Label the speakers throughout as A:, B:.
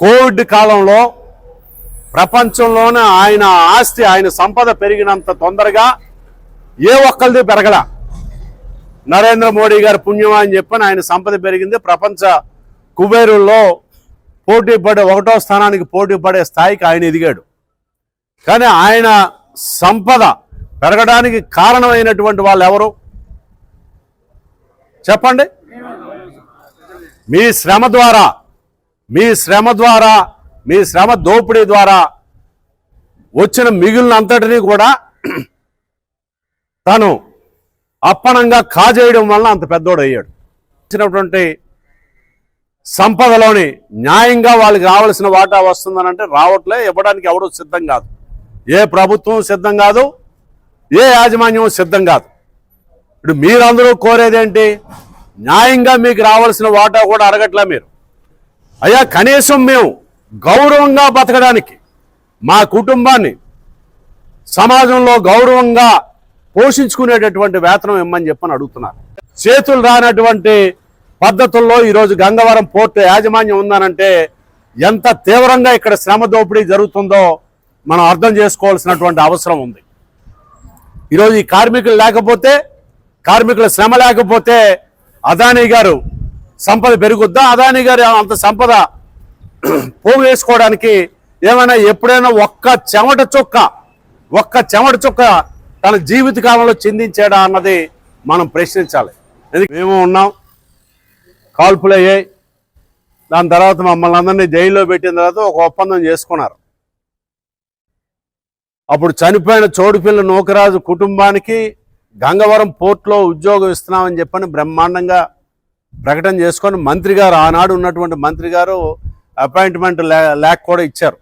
A: Covid కాలంలో ప్రపంచంలోనే ఆయన ఆస్తి ఆయన సంపద పెరిగినంత తొందరగా ఏ ఒక్కరిది పెరగల. నరేంద్ర మోడీ గారు పుణ్యమా అని చెప్పని ఆయన సంపద పెరిగింది. ప్రపంచ కుబేరుల్లో పోటీ పడే ఒకటో స్థానానికి పోటీ పడే స్థాయికి ఆయన ఎదిగాడు. కానీ ఆయన సంపద పెరగడానికి కారణమైనటువంటి వాళ్ళు ఎవరు? చెప్పండి. మీ శ్రమ ద్వారా మీ శ్రమ ద్వారా మీ శ్రమ దోపిడీ ద్వారా వచ్చిన మిగిలినంతటినీ కూడా తను అప్పనంగా కాజేయడం వలన అంత పెద్దోడు అయ్యాడు. ఇచ్చినటువంటి సంపదలోని న్యాయంగా వాళ్ళకి రావాల్సిన వాటా వస్తుందనంటే రావట్లే ఇవ్వడానికి ఎవడూ సిద్ధం కాదు. ఏ ప్రభుత్వం సిద్ధం కాదు ఏ యాజమాన్యం సిద్ధం కాదు. ఇప్పుడు మీరందరూ కోరేదేంటి? న్యాయంగా మీకు రావాల్సిన వాటా కూడా అడగట్లే మీరు. అయ్యా కనీసం మేము గౌరవంగా బతకడానికి మా కుటుంబాన్ని సమాజంలో గౌరవంగా పోషించుకునేటటువంటి వేతనం ఇమ్మని చెప్పని అడుగుతున్నారు. చేతులు రానటువంటి పద్ధతుల్లో ఈరోజు గంగవరం పోర్టు యాజమాన్యం ఉందనంటే ఎంత తీవ్రంగా ఇక్కడ శ్రమ దోపిడీ జరుగుతుందో మనం అర్థం చేసుకోవాల్సినటువంటి అవసరం ఉంది. ఈరోజు ఈ కార్మికులు లేకపోతే కార్మికుల శ్రమ లేకపోతే అదానీ గారు సంపద పెరుగుద్దా? అదానీ గారు అంత సంపద పోగు వేసుకోవడానికి ఏమైనా ఎప్పుడైనా ఒక్క చెమట చుక్క ఒక్క చెమట చుక్క తన జీవిత కాలంలో చిందించాడా అన్నది మనం ప్రశ్నించాలి. మేము ఉన్నాం. కాల్పులు అయ్యాయి. దాని తర్వాత మమ్మల్ని అందరినీ జైల్లో పెట్టిన తర్వాత ఒక ఒప్పందం చేసుకున్నారు. అప్పుడు చనిపోయిన చోడుపిల్ల నూకరాజు కుటుంబానికి గంగవరం పోర్ట్లో ఉద్యోగం ఇస్తున్నామని చెప్పని బ్రహ్మాండంగా ప్రకటన చేసుకొని మంత్రి గారు ఆనాడు ఉన్నటువంటి మంత్రి గారు అపాయింట్మెంట్ లేక కూడా ఇచ్చారు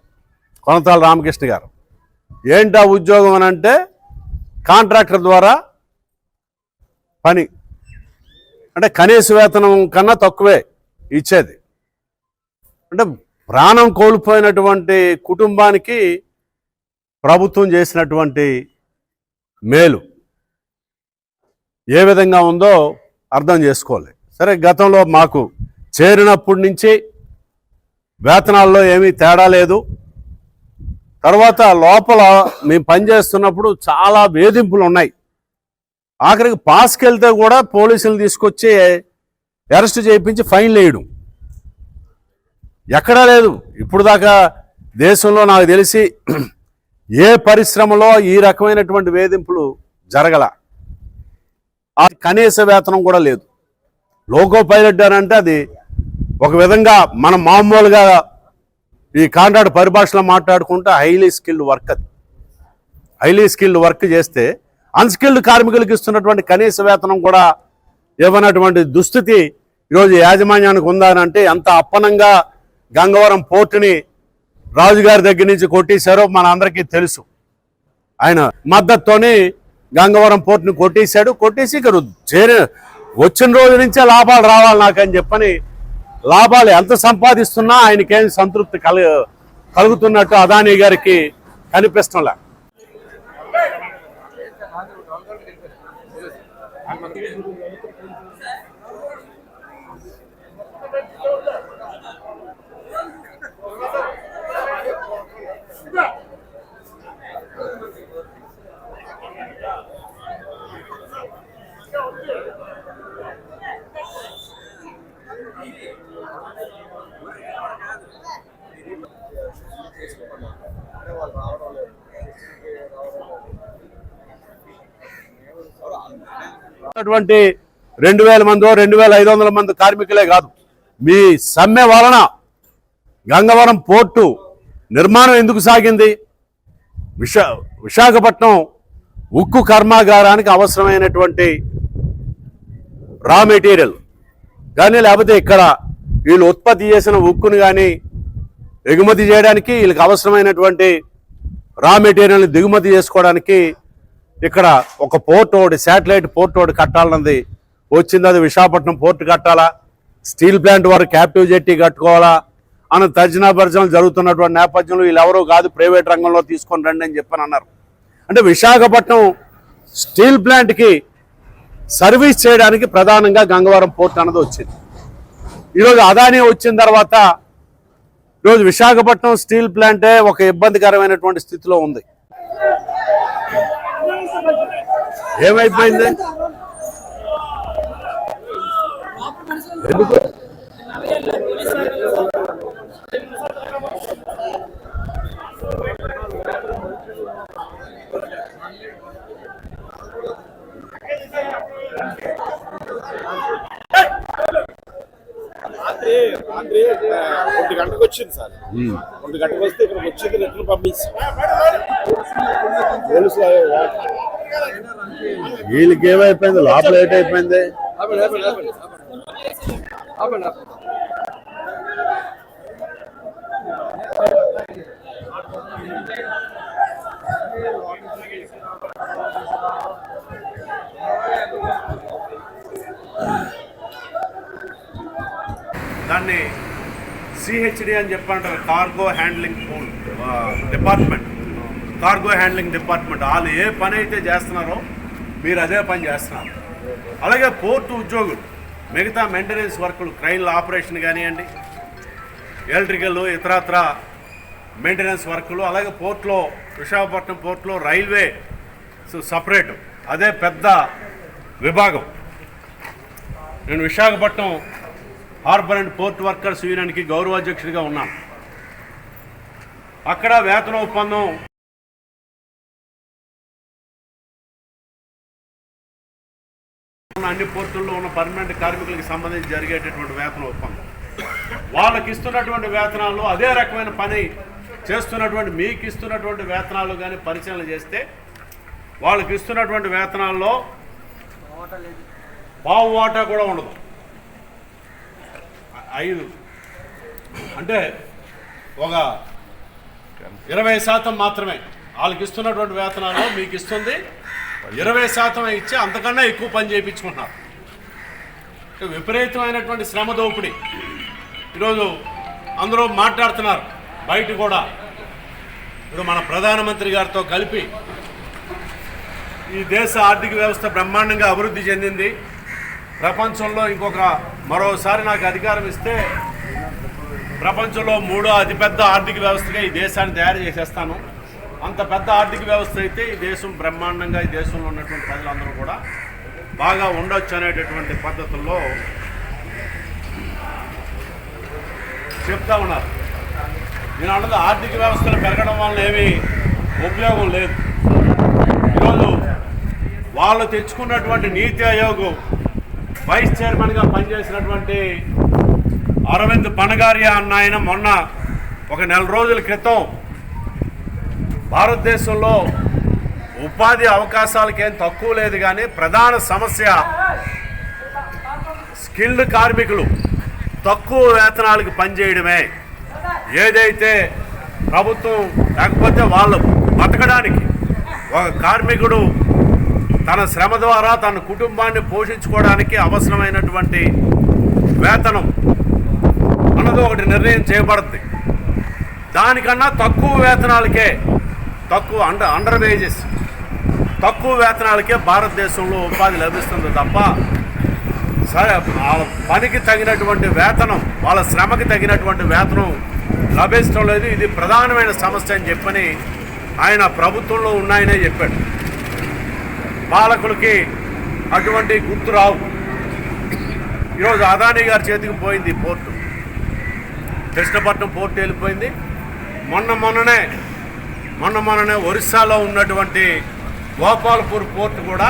A: కొనతాల రామకృష్ణ గారు. ఏంటి ఆ ఉద్యోగం అని అంటే కాంట్రాక్టర్ ద్వారా పని. అంటే కనీస వేతనం కన్నా తక్కువే ఇచ్చేది. అంటే ప్రాణం కోల్పోయినటువంటి కుటుంబానికి ప్రభుత్వం చేసినటువంటి మేలు ఏ విధంగా ఉందో అర్థం చేసుకోవాలి. సరే గతంలో మాకు చేరినప్పటి నుంచి వేతనాల్లో ఏమీ తేడా లేదు. తర్వాత లోపల మేము పనిచేస్తున్నప్పుడు చాలా వేధింపులు ఉన్నాయి. ఆఖరికి పాస్కి వెళ్తే కూడా పోలీసులు తీసుకొచ్చి అరెస్ట్ చేయించి ఫైన్లు వేయడం. ఎక్కడా లేదు. ఇప్పుడు దాకా దేశంలో నాకు తెలిసి ఏ పరిశ్రమలో ఈ రకమైనటువంటి వేధింపులు జరగల. కనీస వేతనం కూడా లేదు. లోకో పైలట్ అని అంటే అది ఒక విధంగా మనం మామూలుగా ఈ కాంట్రాక్ట్ పరిభాషలో మాట్లాడుకుంటే హైలీ స్కిల్డ్ వర్క్ అది. హైలీ స్కిల్డ్ వర్క్ చేస్తే అన్స్కిల్డ్ కార్మికులకు ఇస్తున్నటువంటి కనీస వేతనం కూడా ఇవ్వనటువంటి దుస్థితి ఈరోజు యాజమాన్యానికి ఉందానంటే ఎంత అప్పనంగా గంగవరం పోర్టుని రాజుగారి దగ్గర నుంచి కొట్టేశారో మన అందరికీ తెలుసు. ఆయన మద్దతుతోనే గంగవరం పోర్టుని కొట్టేశాడు. కొట్టేసి ఇక్కడ చేరే వచ్చిన రోజు నుంచే లాభాలు రావాలి నాకని చెప్పని లాభాలు ఎంత సంపాదిస్తున్నా ఆయనకేం సంతృప్తి కల కలుగుతున్నట్టు అదానీ గారికి కనిపిస్తుంలే ఉన్నటువంటి రెండు వేల మందో రెండు వేల ఐదు వందల మంది కార్మికులే కాదు. మీ సమ్మె వలన గంగవరం పోర్టు నిర్మాణం ఎందుకు సాగింది? విశా విశాఖపట్నం ఉక్కు కర్మాగారానికి అవసరమైనటువంటి రా మెటీరియల్ కానీ లేకపోతే ఇక్కడ వీళ్ళు ఉత్పత్తి చేసిన ఉక్కును కానీ ఎగుమతి చేయడానికి వీళ్ళకి అవసరమైనటువంటి రా మెటీరియల్ని దిగుమతి చేసుకోవడానికి ఇక్కడ ఒక పోర్ట్ ఒకటి శాటిలైట్ పోర్ట్ ఒకటి కట్టాలన్నది. వచ్చింది అది విశాఖపట్నం పోర్ట్ కట్టాలా? స్టీల్ ప్లాంట్ వారు క్యాప్టివ్ జెట్టి కట్టుకోవాలా? అని తర్జనా భర్జనలు జరుగుతున్నటువంటి నేపథ్యంలో వీళ్ళు ఎవరూ కాదు ప్రైవేట్ రంగంలో తీసుకొని రండి అని చెప్పని అన్నారు. అంటే విశాఖపట్నం స్టీల్ ప్లాంట్కి సర్వీస్ చేయడానికి ప్రధానంగా గంగవరం పోర్ట్ అన్నది వచ్చింది. ఈరోజు అదానీ వచ్చిన తర్వాత ఈరోజు విశాఖపట్నం స్టీల్ ప్లాంటే ఒక ఇబ్బందికరమైనటువంటి స్థితిలో ఉంది. ఏమైపోయింది? ఎందుకు?
B: రాత్రి ఒంటి గంటకు వచ్చింది సార్. ఒంటి గంటకు వస్తే ఇక్కడికి వచ్చింది రిటర్న్ పంపించి. పోలీసులు
A: వీళ్ళకి ఏమైపోయింది? లోపల ఏటైపోయింది? దాన్ని సిహెచ్డి అని చెప్పంటారు cargo handling department cargo handling department వాళ్ళు ఏ పని అయితే చేస్తున్నారో మీరు అదే పని చేస్తున్నారు. అలాగే పోర్టు ఉద్యోగులు మిగతా మెయింటెనెన్స్ వర్కులు క్రైన్ల ఆపరేషన్ కానివ్వండి ఎలక్ట్రికల్ ఇతరత్ర మెయింటెనెన్స్ వర్కులు అలాగే పోర్ట్లో విశాఖపట్నం పోర్ట్లో రైల్వే సపరేట్ అదే పెద్ద విభాగం. నేను Visakhapatnam harbour and port workers యూనియన్కి గౌరవాధ్యక్షుడిగా ఉన్నాను. అక్కడ వేతన ఒప్పందం అన్ని పోర్టుల్లో ఉన్న పర్మనెంట్ కార్మికులకు సంబంధించి జరిగేటటువంటి వేతన ఒప్పందం. వాళ్ళకి ఇస్తున్నటువంటి వేతనాల్లో అదే రకమైన పని చేస్తున్నటువంటి మీకు ఇస్తున్నటువంటి వేతనాలు కానీ పరిశీలన చేస్తే వాళ్ళకి ఇస్తున్నటువంటి వేతనాల్లో పావు వాటా కూడా ఉండదు. ఐదు. అంటే ఒక ఇరవై శాతం మాత్రమే. వాళ్ళకి ఇస్తున్నటువంటి వేతనాల్లో మీకు ఇస్తుంది ఇరవై శాతం ఇచ్చి అంతకన్నా ఎక్కువ పని చేయించుకుంటున్నారు. విపరీతమైనటువంటి శ్రమ దోపిడీ. ఈరోజు అందరూ మాట్లాడుతున్నారు బయట కూడా. ఇప్పుడు మన ప్రధానమంత్రి గారితో కలిపి ఈ దేశ ఆర్థిక వ్యవస్థ బ్రహ్మాండంగా అభివృద్ధి చెందింది. ప్రపంచంలో ఇంకొక మరోసారి నాకు అధికారం ఇస్తే ప్రపంచంలో మూడో అతిపెద్ద ఆర్థిక వ్యవస్థగా ఈ దేశాన్ని తయారు చేసేస్తాను. అంత పెద్ద ఆర్థిక వ్యవస్థ అయితే ఈ దేశం బ్రహ్మాండంగా ఈ దేశంలో ఉన్నటువంటి ప్రజలందరూ కూడా బాగా ఉండొచ్చు అనేటటువంటి పద్ధతుల్లో చెప్తా ఉన్నారు. నేను అన్నది ఆర్థిక వ్యవస్థలు పెరగడం వలన ఏమీ ఉపయోగం లేదు. ఈరోజు వాళ్ళు తెచ్చుకున్నటువంటి నీతి ఆయోగ్ వైస్ చైర్మన్గా పనిచేసినటువంటి అరవింద్ పనగారియా అన్న ఆయన మొన్న ఒక నెల రోజుల క్రితం భారతదేశంలో ఉపాధి అవకాశాలకేం తక్కువ లేదు కానీ ప్రధాన సమస్య స్కిల్డ్ కార్మికులు. తక్కువ వేతనాలకు పనిచేయడమే. ఏదైతే ప్రభుత్వం లేకపోతే వాళ్ళు బతకడానికి ఒక కార్మికుడు తన శ్రమ ద్వారా తన కుటుంబాన్ని పోషించుకోవడానికి అవసరమైనటువంటి వేతనం అన్నది ఒకటి నిర్ణయం చేయబడుతుంది. దానికన్నా తక్కువ వేతనాలకే తక్కువ అండర్ అండర్ వేజెస్ తక్కువ వేతనాలకే భారతదేశంలో ఉపాధి లభిస్తుంది తప్ప సరే వాళ్ళ పనికి తగినటువంటి వేతనం వాళ్ళ శ్రమకి తగినటువంటి వేతనం లభించడం లేదు. ఇది ప్రధానమైన సమస్య అని చెప్పని ఆయన ప్రభుత్వంలో ఉన్నాయనే చెప్పాడు. పాలకులకి అటువంటి గుర్తు రావు. ఈరోజు అదానీ గారి చేతికి పోయింది పోర్టు. కృష్ణపట్నం పోర్టు వెళ్ళిపోయింది. మొన్న మొన్ననే మొన్న మొన్ననే ఒరిస్సాలో ఉన్నటువంటి గోపాల్పూర్ పోర్టు కూడా